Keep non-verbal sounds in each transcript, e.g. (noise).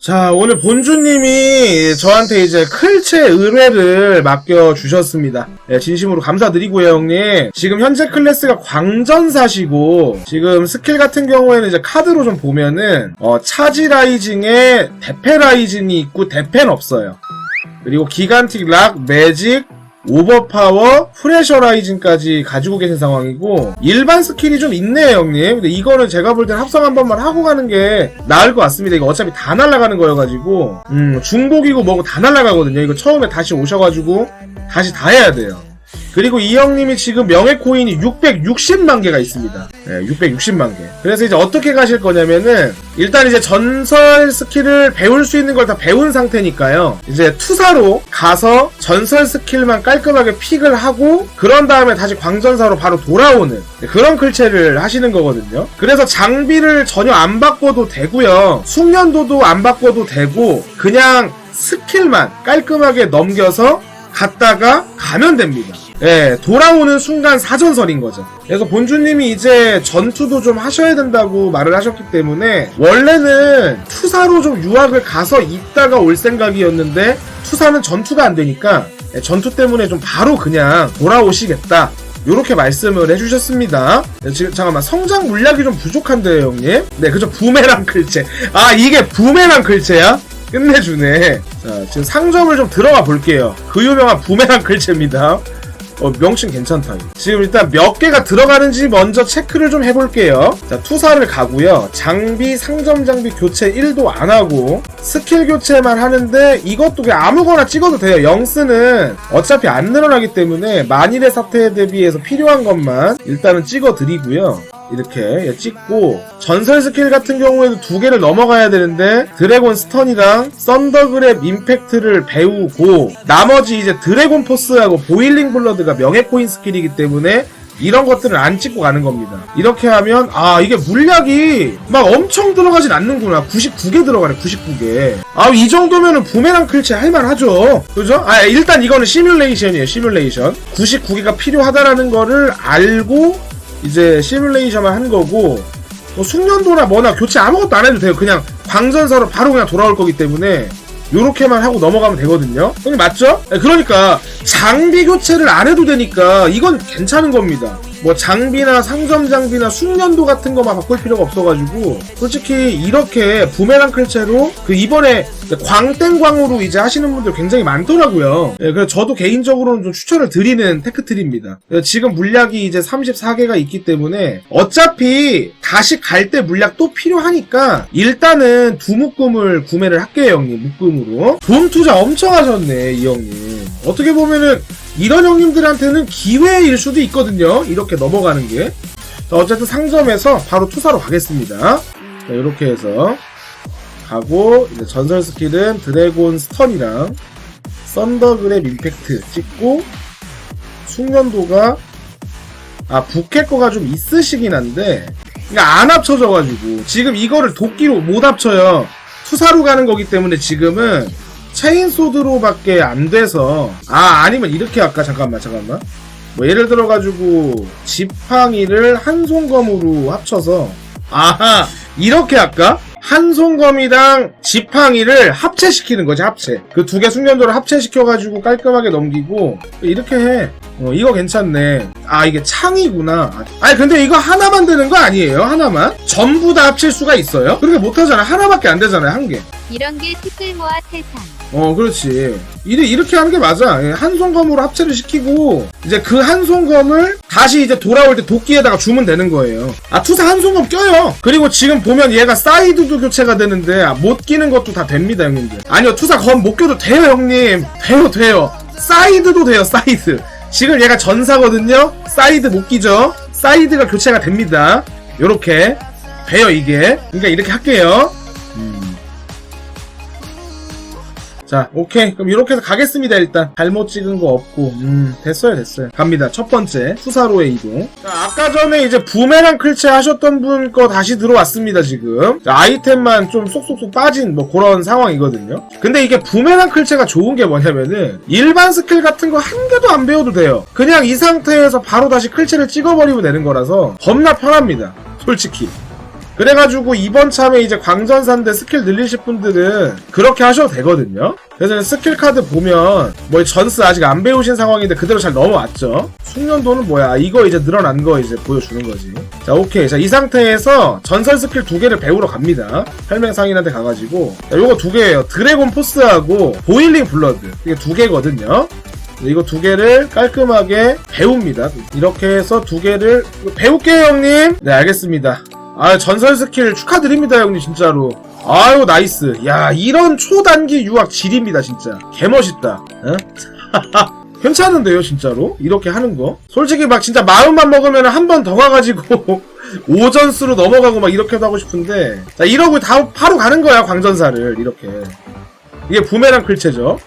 자, 오늘 본주님이 저한테 이제 클체 의뢰를 맡겨주셨습니다. 네, 진심으로 감사드리고요, 형님. 지금 현재 클래스가 광전사시고, 지금 스킬 같은 경우에는 이제 카드로 좀 보면은, 어, 차지 라이징에 대패 라이징이 있고, 대패는 없어요. 그리고 기간틱 락, 매직, 오버파워, 프레셔라이징까지 가지고 계신 상황이고 일반 스킬이 좀 있네요 형님. 근데 이거는 제가 볼 땐 합성 한 번만 하고 가는 게 나을 것 같습니다. 이거 어차피 다 날아가는 거여가지고. 음 중복이고 뭐고 다 날아가거든요. 이거 처음에 다시 오셔가지고 다시 다 해야 돼요 그리고 이 형님이 지금 명예 코인이 660만 개가 있습니다. 네, 660만 개. 그래서 이제 어떻게 가실 거냐면은 일단 이제 전설 스킬을 배울 수 있는 걸 다 배운 상태니까요. 이제 투사로 가서 전설 스킬만 깔끔하게 픽을 하고 그런 다음에 다시 광전사로 바로 돌아오는 그런 클체를 하시는 거거든요. 그래서 장비를 전혀 안 바꿔도 되고요. 숙련도도 안 바꿔도 되고 그냥 스킬만 깔끔하게 넘겨서 갔다가 가면 됩니다. 예, 돌아오는 순간 사전설인 거죠. 그래서 본주님이 이제 전투도 좀 하셔야 된다고 말을 하셨기 때문에 원래는 투사로 좀 유학을 가서 있다가 올 생각이었는데 투사는 전투가 안 되니까 예, 전투 때문에 좀 바로 그냥 돌아오시겠다. 요렇게 말씀을 해주셨습니다. 네, 지금 잠깐만 성장 물약이 좀 부족한데요, 형님. 네, 그죠 부메랑 클체. 아 이게 부메랑 클체야? 끝내주네. 자, 지금 상점을 좀 들어가 볼게요. 그 유명한 부메랑 클체입니다. 어, 명칭 괜찮다. 지금 일단 몇 개가 들어가는지 먼저 체크를 좀 해볼게요. 자, 투사를 가고요. 장비, 상점 장비 교체 1도 안 하고, 스킬 교체만 하는데, 이것도 그냥 아무거나 찍어도 돼요. 영스는 어차피 안 늘어나기 때문에, 만일의 사태에 대비해서 필요한 것만 일단은 찍어드리고요. 이렇게 예, 찍고 전설 스킬 같은 경우에도 두 개를 넘어가야 되는데 드래곤 스턴이랑 썬더그랩 임팩트를 배우고 나머지 이제 드래곤 포스하고 보일링 블러드가 명예 코인 스킬이기 때문에 이런 것들을 안 찍고 가는 겁니다. 이렇게 하면 아 이게 물약이 막 엄청 들어가진 않는구나. 99개 들어가네. 99개. 아 이 정도면은 부메랑 클체 할만하죠. 그죠? 아 일단 이거는 시뮬레이션이에요. 시뮬레이션. 99개가 필요하다라는 거를 알고 이제 시뮬레이션을 한 거고 뭐 숙련도나 뭐나 교체 아무것도 안 해도 돼요. 그냥 광전사로 바로 그냥 돌아올 거기 때문에 요렇게만 하고 넘어가면 되거든요. 형님 맞죠? 네, 그러니까 장비 교체를 안 해도 되니까 이건 괜찮은 겁니다. 뭐 장비나 상점 장비나 숙련도 같은 거만 바꿀 필요가 없어가지고 솔직히 이렇게 부메랑 클체로 그 이번에 광땡광으로 이제 하시는 분들 굉장히 많더라고요. 예, 그래서 저도 개인적으로는 좀 추천을 드리는 테크트리입니다. 예, 지금 물약이 이제 34개가 있기 때문에 어차피 다시 갈 때 물약 또 필요하니까 일단은 두 묶음을 구매를 할게요, 형님. 묶음으로. 돈 투자 엄청 하셨네, 이 형님. 어떻게 보면은 이런 형님들한테는 기회일 수도 있거든요. 이렇게 넘어가는 게. 자, 어쨌든 상점에서 바로 투사로 가겠습니다. 자, 이렇게 해서 가고 이제 전설 스킬은 드래곤 스턴이랑 썬더그랩 임팩트 찍고 숙련도가 아 부캐 거가 좀 있으시긴 한데 그러니까 안 합쳐져가지고 지금 이거를 도끼로 못 합쳐요 투사로 가는 거기 때문에 지금은 체인소드로밖에 안 돼서. 아 아니면 이렇게 할까? 잠깐만 잠깐만. 뭐 예를 들어 가지고 지팡이를 한송검으로 합쳐서. 아하 이렇게 할까? 한송검이랑 지팡이를 합체시키는 거지 합체. 그 두 개 숙련도를 합체시켜가지고 깔끔하게 넘기고 이렇게 해. 어, 이거 괜찮네. 아 이게 창이구나. 아, 아니 근데 이거 하나만 되는 거 아니에요? 하나만? 전부 다 합칠 수가 있어요? 그렇게 못하잖아. 하나밖에 안 되잖아요 한개. 이런 게 티끌 모아 태산. 어, 그렇지. 이래, 이렇게 하는 게 맞아. 예, 한 손검으로 합체를 시키고, 이제 그 한 손검을 다시 이제 돌아올 때 도끼에다가 주면 되는 거예요. 아, 투사 한 손검 껴요. 그리고 지금 보면 얘가 사이드도 교체가 되는데, 아, 못 끼는 것도 다 됩니다, 형님들. 아니요, 투사 검 못 껴도 돼요, 형님. 돼요, 돼요. 사이드도 돼요, 사이드. 지금 얘가 전사거든요? 사이드 못 끼죠? 사이드가 교체가 됩니다. 요렇게. 돼요, 이게. 그러니까 이렇게 할게요. 자, 오케이. 그럼 이렇게 해서 가겠습니다, 일단. 잘못 찍은 거 없고. 음, 됐어요, 됐어요. 갑니다. 첫 번째, 수사로의 이동. 자, 아까 전에 이제 부메랑 클체 하셨던 분 거 다시 들어왔습니다, 지금. 자, 아이템만 좀 쏙쏙쏙 빠진 뭐 그런 상황이거든요. 근데 이게 부메랑 클체가 좋은 게 뭐냐면은, 일반 스킬 같은 거 한 개도 안 배워도 돼요. 그냥 이 상태에서 바로 다시 클체를 찍어버리면 되는 거라서 겁나 편합니다. 솔직히. 그래가지고 이번 참에 이제 광전사인데 스킬 늘리실 분들은 그렇게 하셔도 되거든요. 그래서 스킬 카드 보면 뭐 전스 아직 안 배우신 상황인데 그대로 잘 넘어왔죠. 숙련도는 뭐야? 이거 이제 늘어난 거 이제 보여주는 거지. 자 오케이. 자 이 상태에서 전설 스킬 두 개를 배우러 갑니다. 혈맹상인한테 가가지고 자, 요거 두 개예요. 드래곤 포스하고 보일링 블러드 이게 두 개거든요. 이거 두 개를 깔끔하게 배웁니다. 이렇게 해서 두 개를 배울게요, 형님. 네, 알겠습니다. 아, 전설 스킬 축하드립니다, 형님, 진짜로. 아유, 나이스. 야, 이런 초단기 유학 질입니다, 진짜. 개멋있다. 어? (laughs) 괜찮은데요, 진짜로? 이렇게 하는 거? 솔직히 막 진짜 마음만 먹으면 한 번 더 가가지고 (laughs) 오전수로 넘어가고 막 이렇게도 하고 싶은데 자, 이러고 다 바로 가는 거야, 광전사를. 이렇게. 이게 부메랑 클체죠.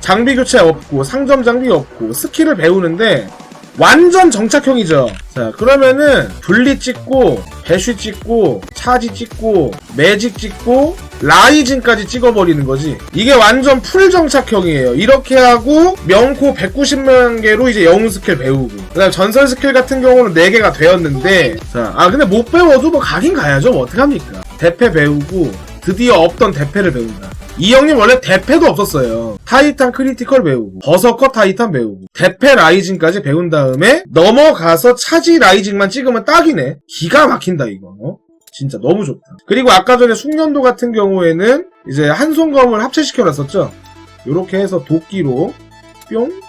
장비 교체 없고 상점 장비 없고 스킬을 배우는데 완전 정착형이죠. 자 그러면은 분리 찍고 배쉬 찍고 차지 찍고 매직 찍고 라이징까지 찍어버리는 거지. 이게 완전 풀 정착형이에요. 이렇게 하고 명코 190만 개로 이제 영웅 스킬 배우고 그 다음 전설 스킬 같은 경우는 4개가 되었는데 자 아 근데 못 배워도 뭐 가긴 가야죠. 뭐 어떡합니까? 대패 배우고 드디어 없던 대패를 배운다. 이 형님 원래 대패도 없었어요. 타이탄 크리티컬 배우고 버서커 타이탄 배우고 대패 라이징까지 배운 다음에 넘어가서 차지 라이징만 찍으면 딱이네. 기가 막힌다 이거. 어? 진짜 너무 좋다. 그리고 아까 전에 숙련도 같은 경우에는 이제 한손검을 합체시켜 놨었죠. 요렇게 해서 도끼로 뿅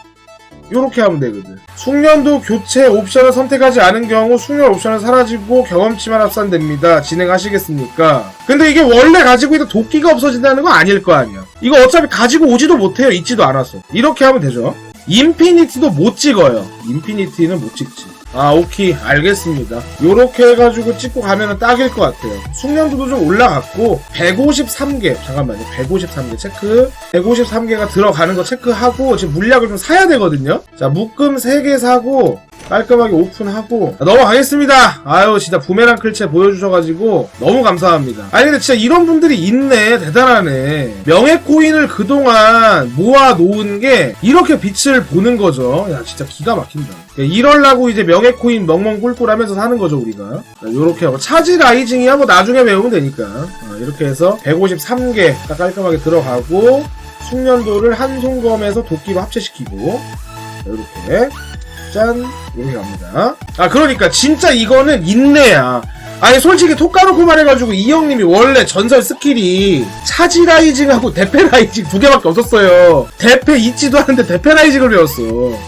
요렇게 하면 되거든. 숙련도 교체 옵션을 선택하지 않은 경우 숙련 옵션은 사라지고 경험치만 합산됩니다. 진행하시겠습니까? 근데 이게 원래 가지고 있던 도끼가 없어진다는 건 아닐 거 아니야. 이거 어차피 가지고 오지도 못해요. 있지도 않아서. 이렇게 하면 되죠. 인피니티도 못 찍어요. 인피니티는 못 찍지. 아, 오케이. 알겠습니다. 요렇게 해가지고 찍고 가면은 딱일 것 같아요. 숙련도도 좀 올라갔고, 153개. 잠깐만요. 153개 체크. 153개가 들어가는 거 체크하고, 지금 물약을 좀 사야 되거든요. 자, 묶음 3개 사고, 깔끔하게 오픈하고 자, 넘어가겠습니다. 아유 진짜 부메랑 클체 보여주셔가지고 너무 감사합니다. 아니 근데 진짜 이런 분들이 있네 대단하네. 명예 코인을 그동안 모아 놓은 게 이렇게 빛을 보는 거죠. 야 진짜 기가 막힌다. 이럴라고 이제 명예 코인 멍멍 꿀꿀하면서 사는 거죠 우리가. 자, 요렇게 하고 차지 라이징이야 뭐 나중에 배우면 되니까 어, 이렇게 해서 153개 딱 깔끔하게 들어가고 숙련도를 한 손검에서 도끼로 합체시키고 자, 이렇게 짠. 이렇게 갑니다. 아 그러니까 진짜 이거는 인내야. 아니 솔직히 톡 까놓고 말해가지고 이 형님이 원래 전설 스킬이 차지 라이징하고 대패 라이징 두 개밖에 없었어요. 대패 있지도 않은데 대패 라이징을 배웠어.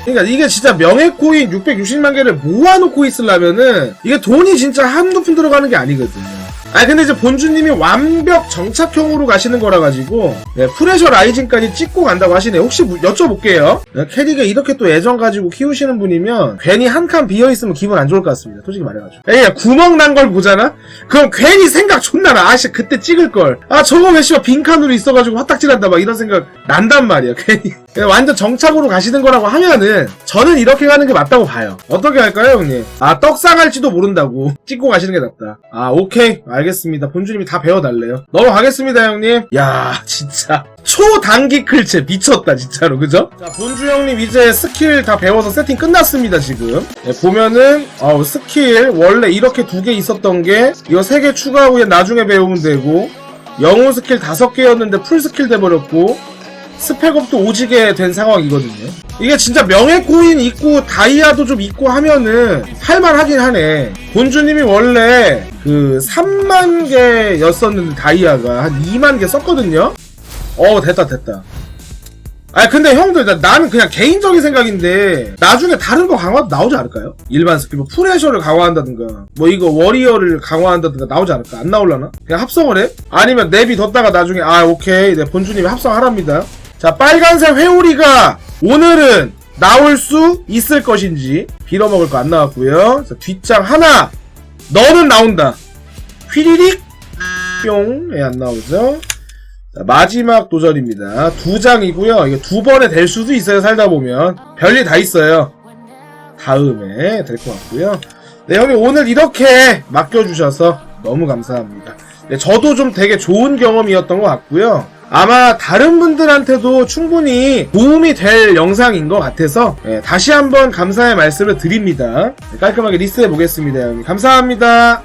그러니까 이게 진짜 명예 코인 660만 개를 모아놓고 있으려면은 이게 돈이 진짜 한두 푼 들어가는 게 아니거든 아니 근데 이제 본주님이 완벽 정착형으로 가시는 거라 가지고 네, 프레셔 라이징까지 찍고 간다고 하시네. 혹시 무- 여쭤볼게요. 네, 캐리가 이렇게 또 애정 가지고 키우시는 분이면 괜히 한 칸 비어 있으면 기분 안 좋을 것 같습니다. 솔직히 말해가지고. 그냥 구멍 난 걸 보잖아. 그럼 괜히 생각 존나 나. 아씨 그때 찍을 걸. 아 저거 왜 씨발 빈 칸으로 있어가지고 화딱지난다 막 이런 생각 난단 말이야. 괜히 완전 정착으로 가시는 거라고 하면은 저는 이렇게 가는 게 맞다고 봐요. 어떻게 할까요, 형님? 아 떡상할지도 모른다고 찍고 가시는 게 낫다. 아 오케이 알겠습니다. 본주님이 다 배워달래요. 넘어가겠습니다, 형님. 야 진짜 초단기 클체 미쳤다 진짜로 그죠? 자 본주 형님 이제 스킬 다 배워서 세팅 끝났습니다 지금. 네, 보면은 어, 스킬 원래 이렇게 두 개 있었던 게 이거 세 개 추가하고 그냥 나중에 배우면 되고 영웅 스킬 다섯 개였는데 풀 스킬 돼버렸고 스펙업도 오지게 된 상황이거든요. 이게 진짜 명예 코인 있고 다이아도 좀 있고 하면은 할만하긴 하네. 본주님이 원래 그 3만 개였었는데 다이아가 한 2만 개 썼거든요. 어 됐다 됐다. 아 근데 형들 나, 나는 그냥 개인적인 생각인데 나중에 다른 거 강화도 나오지 않을까요? 일반 스킬 뭐 프레셔를 강화한다든가 뭐 이거 워리어를 강화한다든가 나오지 않을까? 안 나올라나? 그냥 합성을 해? 아니면 랩이 뒀다가 나중에 아 오케이 네 본주님이 합성하랍니다 자 빨간색 회오리가 오늘은 나올 수 있을 것인지 빌어먹을 거 안 나왔고요 자 뒷장 하나 너는 나온다 휘리릭 뿅 예 안 나오죠 자, 마지막 도전입니다. 두 장이고요. 이게 두 번에 될 수도 있어요. 살다 보면 별일 다 있어요. 다음에 될 것 같고요. 네 형님 오늘 이렇게 맡겨주셔서 너무 감사합니다. 네, 저도 좀 되게 좋은 경험이었던 것 같고요. 아마 다른 분들한테도 충분히 도움이 될 영상인 것 같아서 네, 다시 한번 감사의 말씀을 드립니다. 네, 깔끔하게 리스트해 보겠습니다. 감사합니다.